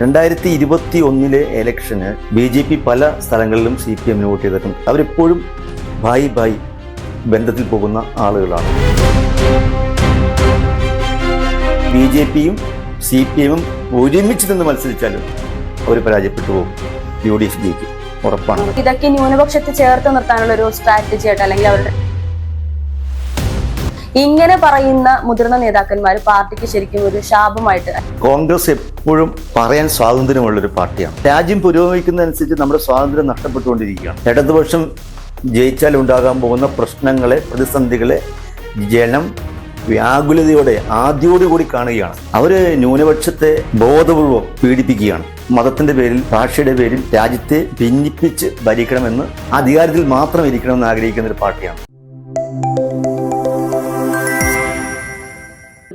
രണ്ടായിരത്തി ഇരുപത്തി ഒന്നിലെ എലക്ഷന് ബി ജെ പി പല സ്ഥലങ്ങളിലും സി പി എമ്മിന് വോട്ട് ചെയ്തിട്ടുണ്ട് അവരെപ്പോഴും ഭായി ഭായി ബന്ധത്തിൽ പോകുന്ന ആളുകളാണ്. ബി ജെ പിയും സി പി എമ്മും ഒരുമിച്ച് നിന്ന് മത്സരിച്ചാലും അവർ പരാജയപ്പെട്ടു പോകും. യു ഡി എഫ് ജയിക്കും. ഉറപ്പാണ്. ഇതൊക്കെ ന്യൂനപക്ഷത്തെ ചേർത്ത് നിർത്താനുള്ള ഒരു സ്ട്രാറ്റജി ആയിട്ട് അല്ലെങ്കിൽ അവരുടെ ഇങ്ങനെ പറയുന്ന മുതിർന്ന നേതാക്കന്മാർ പാർട്ടിക്ക് ശരിക്കും ഒരു ശാപമായിട്ട് കോൺഗ്രസ് എപ്പോഴും പറയാൻ സ്വാതന്ത്ര്യമുള്ള ഒരു പാർട്ടിയാണ്. രാജ്യം പുരോഗമിക്കുന്നതനുസരിച്ച് നമ്മുടെ സ്വാതന്ത്ര്യം നഷ്ടപ്പെട്ടുകൊണ്ടിരിക്കുകയാണ്. ഇടതുപക്ഷം ജയിച്ചാൽ ഉണ്ടാകാൻ പോകുന്ന പ്രശ്നങ്ങളെ പ്രതിസന്ധികളെ ജനം വ്യാകുലതയോടെ ആദ്യോടുകൂടി കാണുകയാണ്. അവർ ന്യൂനപക്ഷത്തെ ബോധപൂർവം പീഡിപ്പിക്കുകയാണ്. മതത്തിന്റെ പേരിൽ ഭാഷയുടെ പേരിൽ രാജ്യത്തെ ഭിന്നിപ്പിച്ച് ഭരിക്കണമെന്ന് അധികാരത്തിൽ മാത്രം ഇരിക്കണമെന്ന് ആഗ്രഹിക്കുന്ന ഒരു പാർട്ടിയാണ്.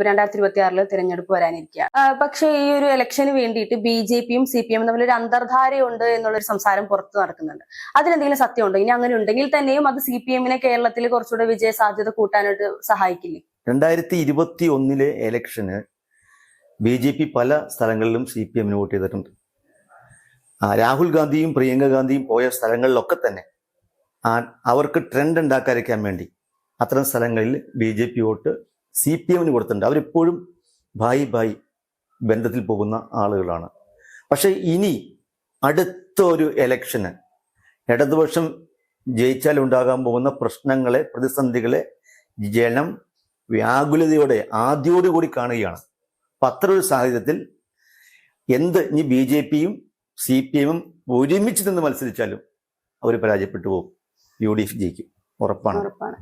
രണ്ടായിരത്തി ഇരുപത്തി ആറിൽ തിരഞ്ഞെടുപ്പ് വരാനിരിക്കുകയാണ് പക്ഷെ ഈ ഒരു ഇലക്ഷന് വേണ്ടിയിട്ട് ബി ജെ പിയും സി പി എമ്മും തമ്മിൽ ഒരു അന്തർധാരയുണ്ട് എന്നുള്ളൊരു സംസാരം പുറത്തു നടക്കുന്നുണ്ട്. അതിനെന്തെങ്കിലും സത്യമുണ്ടോ? ഇനി അങ്ങനെ ഉണ്ടെങ്കിൽ തന്നെയും അത് സി പി എമ്മിനെ കേരളത്തിൽ കുറച്ചുകൂടെ വിജയ സാധ്യത കൂട്ടാനായിട്ട് സഹായിക്കില്ലേ? രണ്ടായിരത്തി ഇരുപത്തി ഒന്നിലെ ഇലക്ഷന് ബി ജെ പി പല സ്ഥലങ്ങളിലും സി പി എമ്മിന് വോട്ട് ചെയ്തിട്ടുണ്ട്. രാഹുൽ ഗാന്ധിയും പ്രിയങ്ക ഗാന്ധിയും പോയ സ്ഥലങ്ങളിലൊക്കെ തന്നെ അവർക്ക് ട്രെൻഡ് ഉണ്ടാക്കാതിരിക്കാൻ വേണ്ടി അത്തരം സ്ഥലങ്ങളിൽ B J P vote C P എമ്മിന് കൊടുത്തിട്ടുണ്ട്. അവരെപ്പോഴും ഭായി ഭായി ബന്ധത്തിൽ പോകുന്ന ആളുകളാണ്. പക്ഷേ ഇനി അടുത്ത ഒരു എലക്ഷന് ഇടതുപക്ഷം ജയിച്ചാൽ ഉണ്ടാകാൻ പോകുന്ന പ്രശ്നങ്ങളെ പ്രതിസന്ധികളെ ജനം വ്യാകുലതയോടെ ആദ്യോടുകൂടി കാണുകയാണ്. അപ്പം അത്തരൊരു സാഹചര്യത്തിൽ എന്ത് ഇനി ബി ജെ പിയും സി പി എമ്മും ഒരുമിച്ച് നിന്ന് മത്സരിച്ചാലും അവർ പരാജയപ്പെട്ടു പോകും. യു ഡി എഫ് ജയിക്കും. ഉറപ്പാണ്. ഉറപ്പാണ്.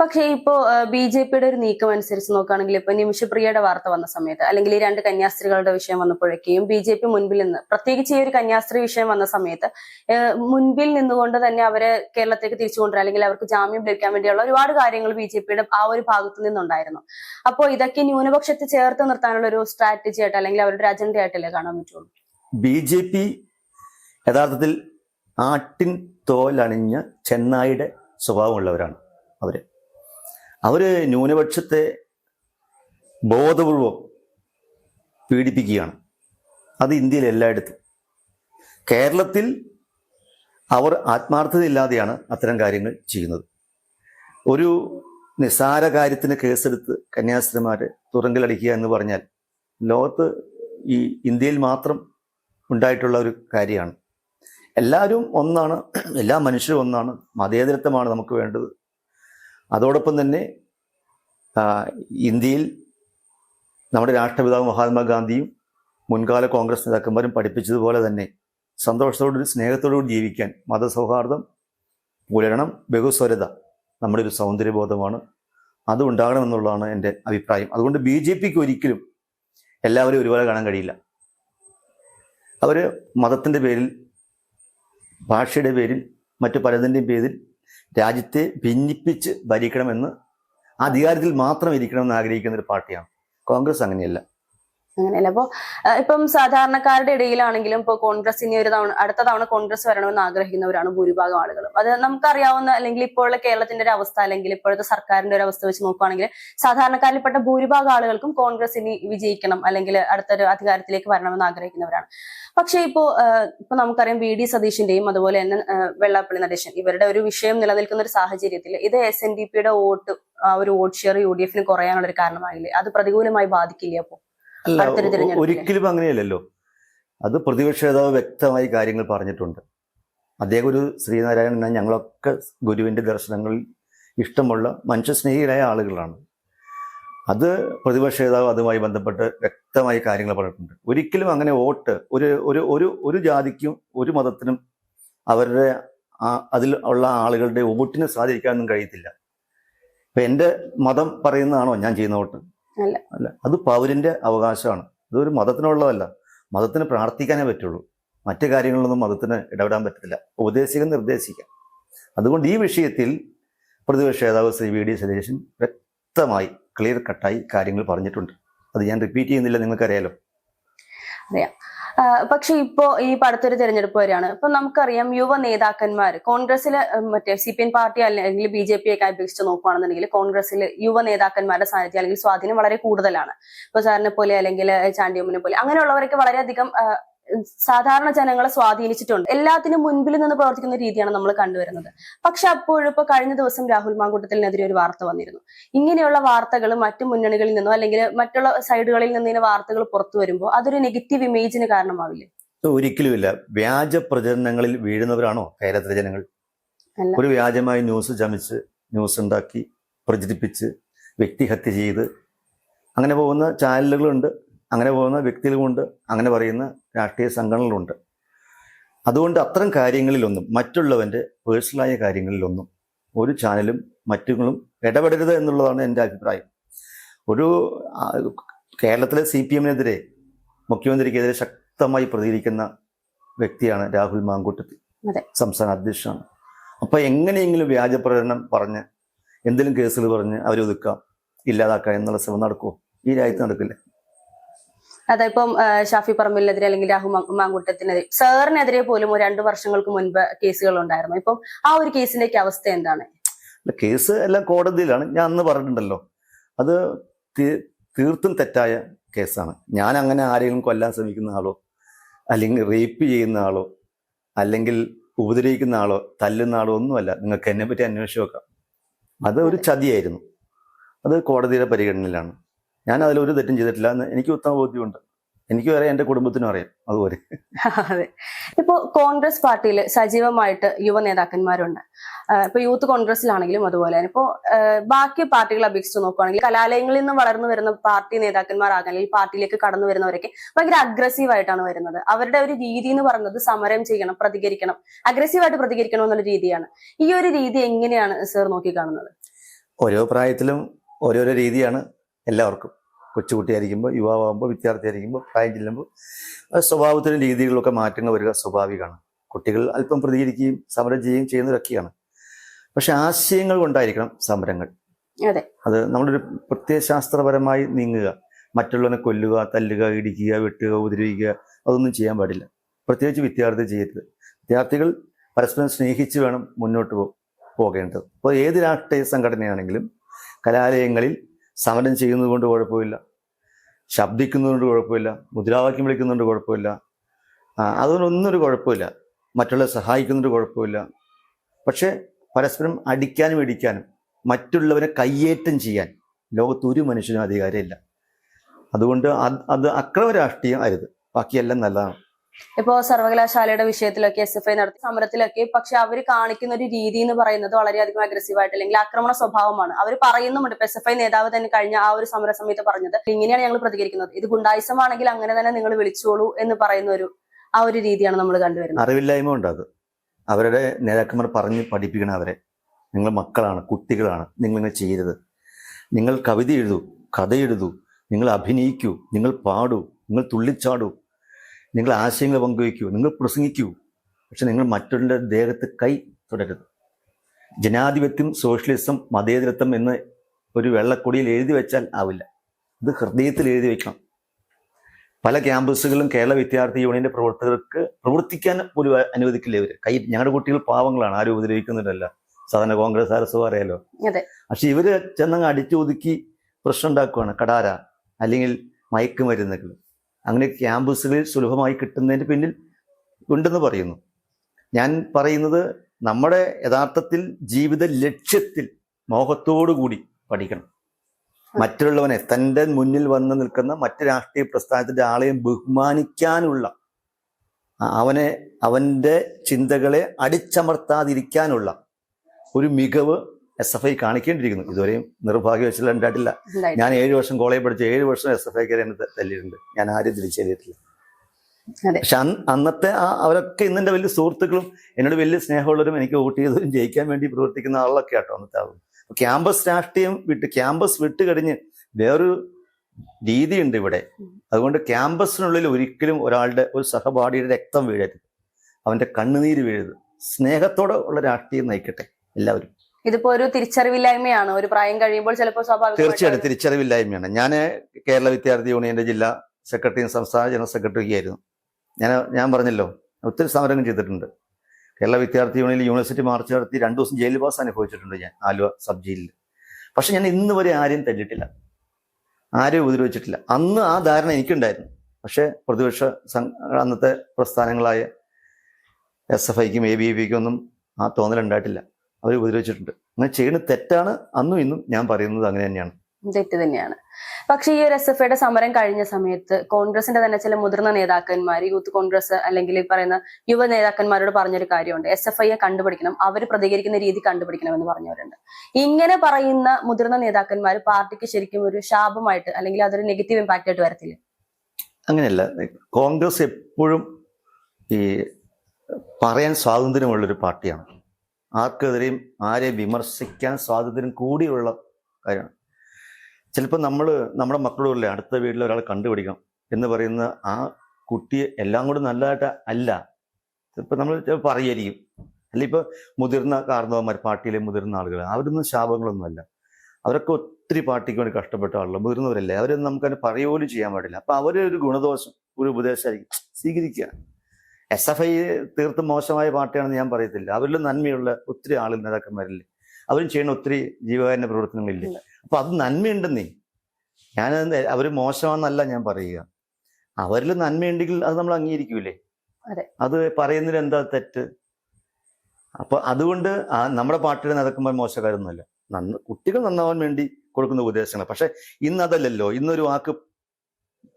പക്ഷേ ഇപ്പോ ബി ജെ പിയുടെ ഒരു നീക്കം അനുസരിച്ച് നോക്കുകയാണെങ്കിൽ ഇപ്പൊ നിമിഷപ്രിയയുടെ വാർത്ത വന്ന സമയത്ത് അല്ലെങ്കിൽ ഈ രണ്ട് കന്യാസ്ത്രീകളുടെ വിഷയം വന്നപ്പോഴേക്കും ബി ജെ പി മുൻപിൽ നിന്ന് പ്രത്യേകിച്ച് ഈ ഒരു കന്യാസ്ത്രീ വിഷയം വന്ന സമയത്ത് മുൻപിൽ നിന്നുകൊണ്ട് തന്നെ അവരെ കേരളത്തിലേക്ക് തിരിച്ചു കൊണ്ടുവരാൻ അല്ലെങ്കിൽ അവർക്ക് ജാമ്യം ലഭിക്കാൻ വേണ്ടിയുള്ള ഒരുപാട് കാര്യങ്ങൾ ബി ജെ പിയുടെ ആ ഒരു ഭാഗത്തു നിന്നുണ്ടായിരുന്നു. അപ്പോൾ ഇതൊക്കെ ന്യൂനപക്ഷത്തെ ചേർത്ത് നിർത്താനുള്ള ഒരു സ്ട്രാറ്റജി ആയിട്ട് അല്ലെങ്കിൽ അവരുടെ ഒരു അജണ്ട ആയിട്ടല്ലേ കാണാൻ പറ്റുള്ളൂ? ബി ജെ പി യഥാർത്ഥത്തിൽ ആട്ടിൻ തോലണിഞ്ഞ ചെന്നായിയുടെ സ്വഭാവമുള്ളവരാണ് അവർ അവർ ന്യൂനപക്ഷത്തെ ബോധപൂർവം പീഡിപ്പിക്കുകയാണ്. അത് ഇന്ത്യയിൽ എല്ലായിടത്തും. കേരളത്തിൽ അവർ ആത്മാർത്ഥതയില്ലാതെയാണ് അത്തരം കാര്യങ്ങൾ ചെയ്യുന്നത്. ഒരു നിസാര കാര്യത്തിന് കേസെടുത്ത് കന്യാസ്ത്രീമാരെ തുറങ്കിലടിക്കുക എന്ന് പറഞ്ഞാൽ ലോകത്ത് ഈ ഇന്ത്യയിൽ മാത്രം ഉണ്ടായിട്ടുള്ള ഒരു കാര്യമാണ്. എല്ലാവരും ഒന്നാണ് എല്ലാ മനുഷ്യരും ഒന്നാണ്. മതേതരത്വമാണ് നമുക്ക് വേണ്ടത്. അതോടൊപ്പം തന്നെ ഇന്ത്യയിൽ നമ്മുടെ രാഷ്ട്രപിതാവ് മഹാത്മാഗാന്ധിയും മുൻകാല കോൺഗ്രസ് നേതാക്കന്മാരും പഠിപ്പിച്ചതുപോലെ തന്നെ സന്തോഷത്തോടും സ്നേഹത്തോടുകൂടി ജീവിക്കാൻ മതസൗഹാർദ്ദം പുലരണം ബഹുസ്വരത നമ്മുടെ ഒരു സൗന്ദര്യബോധമാണ്. അത് ഉണ്ടാകണമെന്നുള്ളതാണ് എന്റെ അഭിപ്രായം. അതുകൊണ്ട് ബി ജെ പിക്ക് ഒരിക്കലും എല്ലാവരും ഒരുപോലെ കാണാൻ കഴിയില്ല. അവർ മതത്തിന്റെ പേരിൽ ഭാഷയുടെ പേരിൽ മറ്റു പലതിന്റെയും പേരിൽ രാജ്യത്തെ ഭിന്നിപ്പിച്ച് ഭരിക്കണമെന്ന് അധികാരത്തിൽ മാത്രം ഇരിക്കണമെന്ന് ആഗ്രഹിക്കുന്ന ഒരു പാർട്ടിയാണ് കോൺഗ്രസ് അങ്ങനെയല്ല. അങ്ങനെയല്ല? അപ്പൊ ഇപ്പം സാധാരണക്കാരുടെ ഇടയിലാണെങ്കിലും ഇപ്പൊ കോൺഗ്രസ് ഇനി ഒരു തവണ അടുത്ത തവണ കോൺഗ്രസ് വരണമെന്ന് ആഗ്രഹിക്കുന്നവരാണ് ഭൂരിഭാഗം ആളുകളും അത് നമുക്കറിയാവുന്ന അല്ലെങ്കിൽ ഇപ്പോഴുള്ള കേരളത്തിന്റെ ഒരു അവസ്ഥ അല്ലെങ്കിൽ ഇപ്പോഴത്തെ സർക്കാരിന്റെ ഒരു അവസ്ഥ വെച്ച് നോക്കുകയാണെങ്കിൽ സാധാരണക്കാരിൽപ്പെട്ട ഭൂരിഭാഗം ആളുകൾക്കും കോൺഗ്രസ് ഇനി വിജയിക്കണം അല്ലെങ്കിൽ അടുത്തൊരു അധികാരത്തിലേക്ക് വരണമെന്ന് ആഗ്രഹിക്കുന്നവരാണ്. പക്ഷേ ഇപ്പോ ഇപ്പൊ നമുക്കറിയാം വി ഡി സതീഷിന്റെയും അതുപോലെ തന്നെ വെള്ളാപ്പള്ളി നടേശൻ ഇവരുടെ ഒരു വിഷയം നിലനിൽക്കുന്ന ഒരു സാഹചര്യത്തിൽ ഇത് എസ് എൻ ഡി പിയുടെ വോട്ട് ആ ഒരു വോട്ട് ഷെയർ യു ഡി എഫിന് കുറയാനുള്ള ഒരു കാരണമാകില്ലേ അത് പ്രതികൂലമായി ബാധിക്കില്ലേ അപ്പോ? ഒരിക്കലും അങ്ങനെയല്ലല്ലോ. അത് പ്രതിപക്ഷ നേതാവ് വ്യക്തമായി കാര്യങ്ങൾ പറഞ്ഞിട്ടുണ്ട്. അദ്ദേഹം ഒരു ശ്രീനാരായണൻ ഞങ്ങളൊക്കെ ഗുരുവിന്റെ ദർശനങ്ങളിൽ ഇഷ്ടമുള്ള മനുഷ്യസ്നേഹികളായ ആളുകളാണ്. അത് പ്രതിപക്ഷ നേതാവ് അതുമായി ബന്ധപ്പെട്ട് വ്യക്തമായി കാര്യങ്ങൾ പറഞ്ഞിട്ടുണ്ട്. ഒരിക്കലും അങ്ങനെ വോട്ട് ഒരു ഒരു ഒരു ഒരു ജാതിക്കും ഒരു മതത്തിനും അവരുടെ ആ- അതിൽ ഉള്ള ആളുകളുടെ വോട്ടിനെ സ്വാധീനിക്കാനൊന്നും കഴിയത്തില്ല. ഇപ്പൊ എന്റെ മതം പറയുന്നതാണോ ഞാൻ ചെയ്യുന്ന വോട്ട്? അല്ല. അത് പൗരന്റെ അവകാശമാണ്. ഇതൊരു മതത്തിനുള്ളതല്ല. മതത്തിന് പ്രാർത്ഥിക്കാനേ പറ്റുള്ളൂ. മറ്റു കാര്യങ്ങളിലൊന്നും മതത്തിന് ഇടപെടാൻ പറ്റത്തില്ല. ഉപദേശിക്കാൻ നിർദ്ദേശിക്കാം. അതുകൊണ്ട് ഈ വിഷയത്തിൽ പ്രതിപക്ഷ നേതാവ് ശ്രീ വി ഡി സതീശൻ വ്യക്തമായി ക്ലിയർ കട്ടായി കാര്യങ്ങൾ പറഞ്ഞിട്ടുണ്ട്. അത് ഞാൻ റിപ്പീറ്റ് ചെയ്യുന്നില്ല. നിങ്ങൾക്കറിയാലോ? ആ, പക്ഷെ ഇപ്പോ ഈ പടത്തൊരു തെരഞ്ഞെടുപ്പ് വരെയാണ്. ഇപ്പൊ നമുക്കറിയാം യുവ നേതാക്കന്മാർ കോൺഗ്രസിൽ മറ്റേ സി പി എം പാർട്ടി അല്ലെങ്കിൽ ബി ജെ പി ഒക്കെ അപേക്ഷിച്ച് നോക്കുകയാണെന്നുണ്ടെങ്കിൽ കോൺഗ്രസിൽ യുവ നേതാക്കന്മാരുടെ സാന്നിധ്യം അല്ലെങ്കിൽ സ്വാധീനം വളരെ കൂടുതലാണ്. ഇപ്പൊ സാറിനെ പോലെ അല്ലെങ്കിൽ ചാണ്ടിയമ്മനെ പോലെ അങ്ങനെയുള്ളവരൊക്കെ വളരെയധികം സാധാരണ ജനങ്ങളെ സ്വാധീനിച്ചിട്ടുണ്ട്. എല്ലാത്തിനും മുൻപിൽ നിന്ന് പ്രവർത്തിക്കുന്ന രീതിയാണ് നമ്മൾ കണ്ടുവരുന്നത്. പക്ഷെ അപ്പോഴും ഇപ്പൊ കഴിഞ്ഞ ദിവസം രാഹുൽ മാങ്കൂട്ടത്തിനെതിരെ ഒരു വാർത്ത വന്നിരുന്നു. ഇങ്ങനെയുള്ള വാർത്തകൾ മറ്റു മുന്നണികളിൽ നിന്നോ അല്ലെങ്കിൽ മറ്റുള്ള സൈഡുകളിൽ നിന്ന് ഇങ്ങനെ വാർത്തകൾ പുറത്തു വരുമ്പോൾ അതൊരു നെഗറ്റീവ് ഇമേജിന് കാരണമാവില്ലേ? ഒരിക്കലുമില്ല. വ്യാജ പ്രചരണങ്ങളിൽ വീഴുന്നവരാണോ കേരളത്തിലെ ജനങ്ങൾ? ഒരു വ്യാജമായി ന്യൂസ് ചമച്ച് ന്യൂസ് ഉണ്ടാക്കി പ്രചരിപ്പിച്ച് വ്യക്തിഹത്യ ചെയ്ത് അങ്ങനെ പോകുന്ന ചാനലുകളുണ്ട്. അങ്ങനെ പോകുന്ന വ്യക്തികളുമുണ്ട് അങ്ങനെ പറയുന്ന രാഷ്ട്രീയ സംഘടനകളുണ്ട്. അതുകൊണ്ട് അത്തരം കാര്യങ്ങളിലൊന്നും മറ്റുള്ളവന്റെ പേഴ്സണലായ കാര്യങ്ങളിലൊന്നും ഒരു ചാനലും മറ്റുകളും ഇടപെടരുത് എന്നുള്ളതാണ് എന്റെ അഭിപ്രായം. ഒരു കേരളത്തിലെ സി പി എമ്മിനെതിരെ മുഖ്യമന്ത്രിക്കെതിരെ ശക്തമായി പ്രതികരിക്കുന്ന വ്യക്തിയാണ് രാഹുൽ മാങ്കൂട്ടത്തിൽ. സംസ്ഥാന അധ്യക്ഷനാണ്. അപ്പോൾ എങ്ങനെയെങ്കിലും വ്യാജ പ്രകടനം പറഞ്ഞ് എന്തെങ്കിലും കേസുകൾ പറഞ്ഞ് അവരൊതുക്കാം ഇല്ലാതാക്കാം എന്നുള്ള ശ്രമം നടക്കുമോ ഈ രാജ്യത്ത് നടക്കില്ല. അതെ ഇപ്പം ഷാഫി പറമ്പിലിനെതിരെ അല്ലെങ്കിൽ രാഹു മാങ്കുട്ടത്തിനെതിരെ. സാറിനെതിരെ പോലും ഒരു രണ്ടു വർഷങ്ങൾക്ക് മുൻപ് കേസുകൾ ഉണ്ടായിരുന്നു. ഇപ്പം ആ ഒരു കേസിന്റെ ഒക്കെ അവസ്ഥ എന്താണ്? കേസ് എല്ലാം കോടതിയിലാണ്. ഞാൻ അന്ന് പറഞ്ഞിട്ടുണ്ടല്ലോ. അത് തീർത്തും തെറ്റായ കേസാണ്. ഞാൻ അങ്ങനെ ആരെങ്കിലും കൊല്ലാൻ ശ്രമിക്കുന്ന ആളോ അല്ലെങ്കിൽ റേപ്പ് ചെയ്യുന്ന ആളോ അല്ലെങ്കിൽ ഉപദ്രവിക്കുന്ന ആളോ തല്ലുന്ന ആളോ ഒന്നുമല്ല. നിങ്ങൾക്ക് എന്നെ പറ്റി അന്വേഷിച്ച് നോക്കാം. അത് ഒരു ചതിയായിരുന്നു. അത് കോടതിയുടെ പരിഗണനയിലാണ്. ഞാൻ അതിലൊരു തെറ്റും ചെയ്തിട്ടില്ല. എന്ന് എനിക്ക് ഉത്തമ ബോധ്യമുണ്ട്. എനിക്ക് വരെ എന്റെ കുടുംബത്തിനും അറിയാം അതുപോലെ. അതെ. ഇപ്പോ കോൺഗ്രസ് പാർട്ടിയിൽ സജീവമായിട്ട് യുവ നേതാക്കന്മാരുണ്ട്. ഇപ്പൊ യൂത്ത് കോൺഗ്രസിലാണെങ്കിലും അതുപോലെ തന്നെ. ഇപ്പോ ബാക്കി പാർട്ടികളെ അപേക്ഷിച്ച് നോക്കുകയാണെങ്കിൽ കലാലയങ്ങളിൽ നിന്ന് വളർന്നു വരുന്ന പാർട്ടി നേതാക്കന്മാരാകാൻ അല്ലെങ്കിൽ പാർട്ടിയിലേക്ക് കടന്നു വരുന്നവരൊക്കെ ഭയങ്കര അഗ്രസീവ് ആയിട്ടാണ് വരുന്നത്. അവരുടെ ഒരു രീതി എന്ന് പറയുന്നത് സമരം ചെയ്യണം പ്രതികരിക്കണം അഗ്രസീവായിട്ട് പ്രതികരിക്കണം എന്നുള്ള രീതിയാണ്. ഈ ഒരു രീതി എങ്ങനെയാണ് സർ നോക്കി കാണുന്നത് ഓരോ പ്രായത്തിലും ഓരോരോ രീതിയാണ്. എല്ലാവർക്കും. കൊച്ചുകുട്ടിയായിരിക്കുമ്പോൾ യുവാവാകുമ്പോൾ വിദ്യാർത്ഥിയായിരിക്കുമ്പോൾ പ്രായം ചെല്ലുമ്പോൾ ആ സ്വഭാവത്തിലും രീതികളിലൊക്കെ മാറ്റങ്ങൾ വരിക സ്വാഭാവികമാണ്. കുട്ടികൾ അല്പം പ്രതികരിക്കുകയും സമരം ചെയ്യുകയും ചെയ്യുന്നതൊക്കെയാണ് പക്ഷെ ആശയങ്ങൾ കൊണ്ടായിരിക്കണം സമരങ്ങൾ. അതെ. അത് നമ്മളൊരു പ്രത്യയശാസ്ത്രപരമായി നീങ്ങുക. മറ്റുള്ളവനെ കൊല്ലുക തല്ലുക ഇടിക്കുക വെട്ടുക ഉപദ്രവിക്കുക അതൊന്നും ചെയ്യാൻ പാടില്ല. പ്രത്യേകിച്ച് വിദ്യാർത്ഥി ചെയ്യരുത് വിദ്യാർത്ഥികൾ പരസ്പരം സ്നേഹിച്ച് വേണം മുന്നോട്ട് പോകേണ്ടത്. അപ്പോൾ ഏത് രാഷ്ട്രീയ സംഘടനയാണെങ്കിലും കലാലയങ്ങളിൽ സമരം ചെയ്യുന്നത് കൊണ്ട് കുഴപ്പമില്ല. ശബ്ദിക്കുന്നതുകൊണ്ട് കുഴപ്പമില്ല. മുദ്രാവാക്യം വിളിക്കുന്നതുകൊണ്ട് കുഴപ്പമില്ല. ആ, അതുകൊണ്ടൊന്നും ഒരു കുഴപ്പമില്ല. മറ്റുള്ളവരെ സഹായിക്കുന്നതുകൊണ്ട് കുഴപ്പമില്ല. പക്ഷേ പരസ്പരം അടിക്കാനും ഇടിക്കാനും മറ്റുള്ളവരെ കയ്യേറ്റം ചെയ്യാൻ ലോകത്ത് ഒരു മനുഷ്യനും അധികാരമില്ല. അതുകൊണ്ട് അത് അത് അക്രമ രാഷ്ട്രീയം അരുത് ബാക്കിയെല്ലാം നല്ലതാണ്. ഇപ്പോ സർവകലാശാലയുടെ വിഷയത്തിലൊക്കെ എസ് എഫ് ഐ നടത്തിയ സമരത്തിലൊക്കെ പക്ഷെ അവർ കാണിക്കുന്ന ഒരു രീതി എന്ന് പറയുന്നത് വളരെയധികം അഗ്രസീവ് ആയിട്ട് അല്ലെങ്കിൽ ആക്രമണ സ്വഭാവമാണ്. അവർ പറയുന്നുമുണ്ട് ഇപ്പൊ എസ് എഫ് ഐ നേതാവ് തന്നെ കഴിഞ്ഞ ആ ഒരു സമര സമയത്ത് പറഞ്ഞത് ഇങ്ങനെയാണ് ഞങ്ങൾ പ്രതികരിക്കുന്നത്. ഇത് ഗുണ്ടായുസമാണെങ്കിൽ അങ്ങനെ തന്നെ നിങ്ങൾ വിളിച്ചോളൂ എന്ന് പറയുന്ന ഒരു ആ ഒരു രീതിയാണ് നമ്മൾ കണ്ടുവരുന്നത്. അറിവില്ലായ്മ ഉണ്ട് അത്. അവരുടെ നേതാക്കന്മാർ പറഞ്ഞ് പഠിപ്പിക്കണം അവരെ. നിങ്ങൾ മക്കളാണ് കുട്ടികളാണ് നിങ്ങൾ നിങ്ങളിങ്ങനെ ചെയ്യരുത്. നിങ്ങൾ കവിത എഴുതൂ കഥ എഴുതൂ നിങ്ങൾ അഭിനയിക്കൂ നിങ്ങൾ പാടൂ നിങ്ങൾ തുള്ളിച്ചാടൂ. നിങ്ങൾ ആശയങ്ങൾ പങ്കുവയ്ക്കൂ നിങ്ങൾ പ്രസംഗിക്കൂ പക്ഷെ നിങ്ങൾ മറ്റൊരു ദേഹത്ത് കൈ തുടരുത് ജനാധിപത്യം സോഷ്യലിസം മതേതരത്വം എന്ന് ഒരു വെള്ളക്കൊടിയിൽ എഴുതി വെച്ചാൽ ആവില്ല. ഇത് ഹൃദയത്തിൽ എഴുതി വെക്കണം. പല ക്യാമ്പസുകളിലും കേരള വിദ്യാർത്ഥി യൂണിയന്റെ പ്രവർത്തകർക്ക് പ്രവർത്തിക്കാൻ പോലും അനുവദിക്കില്ല ഇവർ. കൈ ഞങ്ങളുടെ കുട്ടികൾ പാവങ്ങളാണ് ആരും ഉപദ്രവിക്കുന്നില്ല സാധാരണ കോൺഗ്രസ് ആർഎസ് അറിയാലോ? അതെ. പക്ഷെ ഇവർ ചെന്നങ്ങ് അടിച്ചു ഒതുക്കി പ്രശ്നം ഉണ്ടാക്കുവാണ്. കടാര അല്ലെങ്കിൽ മയക്കുമരുന്നുകൾ. അങ്ങനെ ക്യാമ്പസുകളിൽ സുലഭമായി കിട്ടുന്നതിന് പിന്നിൽ ഉണ്ടെന്ന് പറയുന്നു. ഞാൻ പറയുന്നത് നമ്മുടെ യഥാർത്ഥത്തിൽ ജീവിത ലക്ഷ്യത്തിൽ മോഹത്തോടു കൂടി പഠിക്കണം. മറ്റുള്ളവനെ തന്റെ മുന്നിൽ വന്ന് നിൽക്കുന്ന മറ്റു രാഷ്ട്രീയ പ്രസ്ഥാനത്തിന്റെ ആളെയും ബഹുമാനിക്കാനുള്ള അവനെ അവന്റെ ചിന്തകളെ അടിച്ചമർത്താതിരിക്കാനുള്ള ഒരു മികവ് എസ് എഫ് ഐ കാണിക്കേണ്ടിയിരിക്കുന്നു. ഇതുവരെയും നിർഭാഗ്യവശാൽ ഉണ്ടായിട്ടില്ല. ഞാൻ ഏഴ് വർഷം കോളേജ് പഠിച്ച ഏഴ് വർഷം എസ് എഫ് ഐക്കാരെ എന്നെ തല്ലിയിട്ടുണ്ട്. ഞാൻ ആരും തിരിച്ചറിയിട്ടില്ല അതെ. പക്ഷെ അന്ന് അന്നത്തെ ആ അവരൊക്കെ ഇന്നെന്റെ വലിയ സുഹൃത്തുക്കളും എന്നോട് വലിയ സ്നേഹമുള്ളവരും എനിക്ക് വോട്ട് ചെയ്തവരും ജയിക്കാൻ വേണ്ടി പ്രവർത്തിക്കുന്ന ആളൊക്കെ ആട്ടോ അന്നത്തെ ആളും ക്യാമ്പസ് രാഷ്ട്രീയം വിട്ട് ക്യാമ്പസ് വിട്ട് കഴിഞ്ഞ് വേറൊരു രീതിയുണ്ട് ഇവിടെ. അതുകൊണ്ട് ക്യാമ്പസിനുള്ളിൽ ഒരിക്കലും ഒരാളുടെ ഒരു സഹപാഠിയുടെ രക്തം വീഴരുത്. അവന്റെ കണ്ണുനീര് വീഴരുത്. സ്നേഹത്തോടെ ഉള്ള രാഷ്ട്രീയം നയിക്കട്ടെ. എല്ലാവരും. ഇതിപ്പോ ഒരു തിരിച്ചറിവില്ലായ്മയാണ്. ഒരു പ്രായം കഴിയുമ്പോൾ ചിലപ്പോൾ തീർച്ചയായിട്ടും സ്വാഭാവികമായിട്ടും തിരിച്ചറിവില്ലായ്മയാണ്. ഞാൻ കേരള വിദ്യാർത്ഥി യൂണിയന്റെ ജില്ലാ സെക്രട്ടറിയും സംസ്ഥാന ജനറൽ സെക്രട്ടറി ആയിരുന്നു ഞാൻ ഞാൻ പറഞ്ഞല്ലോ ഒത്തിരി സമരങ്ങൾ ചെയ്തിട്ടുണ്ട്. കേരള വിദ്യാർത്ഥി യൂണിയനിൽ യൂണിവേഴ്സിറ്റി മാർച്ച് നടത്തി രണ്ടു ദിവസം ജയിൽ പാസ് അനുഭവിച്ചിട്ടുണ്ട് ഞാൻ ആലുവ സബ് ജയിലിൽ. പക്ഷെ ഞാൻ ഇന്ന് വരെ ആരെയും തല്ലിട്ടില്ല ആരെയും ഉപദ്രവിച്ചിട്ടില്ല. അന്ന് ആ ധാരണ എനിക്കുണ്ടായിരുന്നു. പക്ഷേ പ്രതിപക്ഷ അന്നത്തെ പ്രസ്ഥാനങ്ങളായ എസ് എഫ് ഐക്കും എ ബി വിക്കും ഒന്നും ആ തോന്നലുണ്ടായിട്ടില്ല. അവർ ഉപദ്രവിച്ചിട്ടുണ്ട്. അങ്ങനെ ചെയ്യുന്നത് തെറ്റാണ് അന്നും ഇന്നും ഞാൻ പറയുന്നത് അങ്ങനെ തന്നെയാണ്. തെറ്റ് തന്നെയാണ്. പക്ഷേ ഈ ഒരു എസ് എഫ് ഐയുടെ സമരം കഴിഞ്ഞ സമയത്ത് കോൺഗ്രസിന്റെ തന്നെ ചില മുതിർന്ന നേതാക്കന്മാർ യൂത്ത് കോൺഗ്രസ് അല്ലെങ്കിൽ പറയുന്ന യുവ നേതാക്കന്മാരോട് പറഞ്ഞൊരു കാര്യമുണ്ട്. എസ് എഫ് ഐയെ കണ്ടുപിടിക്കണം അവർ പ്രതികരിക്കുന്ന രീതി കണ്ടുപിടിക്കണം എന്ന് പറഞ്ഞവരുണ്ട്. ഇങ്ങനെ പറയുന്ന മുതിർന്ന നേതാക്കന്മാർ പാർട്ടിക്ക് ശരിക്കും ഒരു ശാപമായിട്ട് അല്ലെങ്കിൽ അതൊരു നെഗറ്റീവ് ഇമ്പാക്റ്റ് ആയിട്ട് വരത്തില്ല? അങ്ങനെയല്ല. കോൺഗ്രസ് എപ്പോഴും ഈ പറയാൻ സ്വാതന്ത്ര്യമുള്ളൊരു പാർട്ടിയാണ്. ആർക്കെതിരെയും ആരെ വിമർശിക്കാൻ സ്വാതന്ത്ര്യം കൂടിയുള്ള കാര്യമാണ്. ചിലപ്പോൾ നമ്മൾ നമ്മുടെ മക്കളോടല്ലേ അടുത്ത വീട്ടിൽ ഒരാൾ കണ്ടുപിടിക്കാം എന്ന് പറയുന്ന ആ കുട്ടിയെ എല്ലാം കൂടി നല്ലതായിട്ട് അല്ല. ഇപ്പം നമ്മൾ ചിലപ്പോൾ പറയായിരിക്കും അല്ല ഇപ്പോൾ മുതിർന്ന കാരണവന്മാർ പാർട്ടിയിലെ മുതിർന്ന ആളുകൾ അവരൊന്നും ശാപങ്ങളൊന്നുമല്ല അവരൊക്കെ ഒത്തിരി പാർട്ടിക്ക് വേണ്ടി കഷ്ടപ്പെട്ട ആളുകൾ മുതിർന്നവരല്ലേ? അവരൊന്നും നമുക്കത് പറയുപോലും ചെയ്യാൻ പാടില്ല. അപ്പോൾ അവരൊരു ഗുണദോഷം ഒരു ഉപദേശമായിരിക്കും. സ്വീകരിക്കുക. എസ് എഫ് ഐ തീർത്തും മോശമായ പാർട്ടിയാണെന്ന് ഞാൻ പറയത്തില്ല. അവരിലും നന്മയുള്ള ഒത്തിരി ആളിൽ നേതാക്കന്മാരില്ലേ? അവരും ചെയ്യുന്ന ഒത്തിരി ജീവകാരുണ്യ പ്രവർത്തനങ്ങളില്ലേ. അപ്പൊ അത് നന്മയുണ്ടെന്നേ. ഞാൻ അവർ മോശമാണെന്നല്ല ഞാൻ പറയുക. അവരിൽ നന്മയുണ്ടെങ്കിൽ അത് നമ്മൾ അംഗീകരിക്കൂലേ? അതെ. അത് പറയുന്നതിൽ എന്താ തെറ്റ്? അപ്പൊ അതുകൊണ്ട് നമ്മുടെ പാർട്ടിയുടെ നേതാക്കന്മാർ മോശക്കാരൊന്നുമല്ല. നന്ന കുട്ടികൾ നന്നാവാൻ വേണ്ടി കൊടുക്കുന്ന ഉപദേശങ്ങൾ പക്ഷെ ഇന്നതല്ലല്ലോ. ഇന്നൊരു വാക്ക്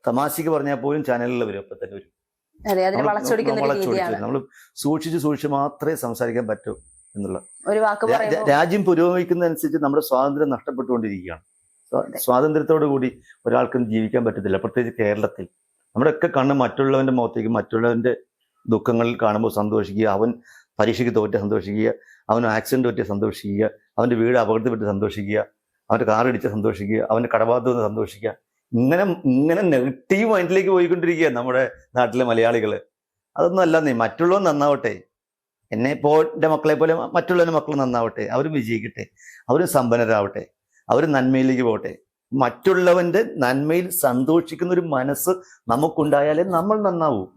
തമാശക്ക് പറഞ്ഞാൽ പോലും ചാനലിൽ വരും അപ്പൊ തന്നെ വരും. നമ്മൾ സൂക്ഷിച്ച് സൂക്ഷിച്ച് മാത്രമേ സംസാരിക്കാൻ പറ്റൂ എന്നുള്ള ഒരു വാക്ക് രാജ്യം പുരോഗമിക്കുന്നതനുസരിച്ച് നമ്മുടെ സ്വാതന്ത്ര്യം നഷ്ടപ്പെട്ടുകൊണ്ടിരിക്കുകയാണ്. സ്വാ- സ്വാതന്ത്ര്യത്തോടു കൂടി ഒരാൾക്കും ജീവിക്കാൻ പറ്റത്തില്ല. പ്രത്യേകിച്ച് കേരളത്തിൽ. നമ്മുടെയൊക്കെ കണ്ണ് മറ്റുള്ളവന്റെ മുഖത്തേക്ക് മറ്റുള്ളവന്റെ ദുഃഖങ്ങളിൽ കാണുമ്പോൾ സന്തോഷിക്കുക അവൻ പരീക്ഷയ്ക്ക് തോറ്റ സന്തോഷിക്കുക അവൻ ആക്സിഡന്റ് പറ്റി സന്തോഷിക്കുക അവന്റെ വീട് അപകടത്തിൽപ്പെട്ട് സന്തോഷിക്കുക അവന്റെ കാർ ഇടിച്ച് സന്തോഷിക്കുക അവന്റെ കടബാധ്യത സന്തോഷിക്കുക. ഇങ്ങനെ ഇങ്ങനെ നെഗറ്റീവ് മൈൻഡിലേക്ക് പോയിക്കൊണ്ടിരിക്കുക നമ്മുടെ നാട്ടിലെ മലയാളികൾ അതൊന്നും അല്ല നീ മറ്റുള്ളവൻ നന്നാവട്ടെ. എന്നെ ഇപ്പോൾ എന്റെ മക്കളെ പോലെ മറ്റുള്ളവരുടെ മക്കൾ നന്നാവട്ടെ. അവരും വിജയിക്കട്ടെ. അവരും സമ്പന്നരാവട്ടെ. അവർ നന്മയിലേക്ക് പോകട്ടെ. മറ്റുള്ളവന്റെ നന്മയിൽ സന്തോഷിക്കുന്ന ഒരു മനസ്സ് നമുക്കുണ്ടായാലേ നമ്മൾ നന്നാവൂ.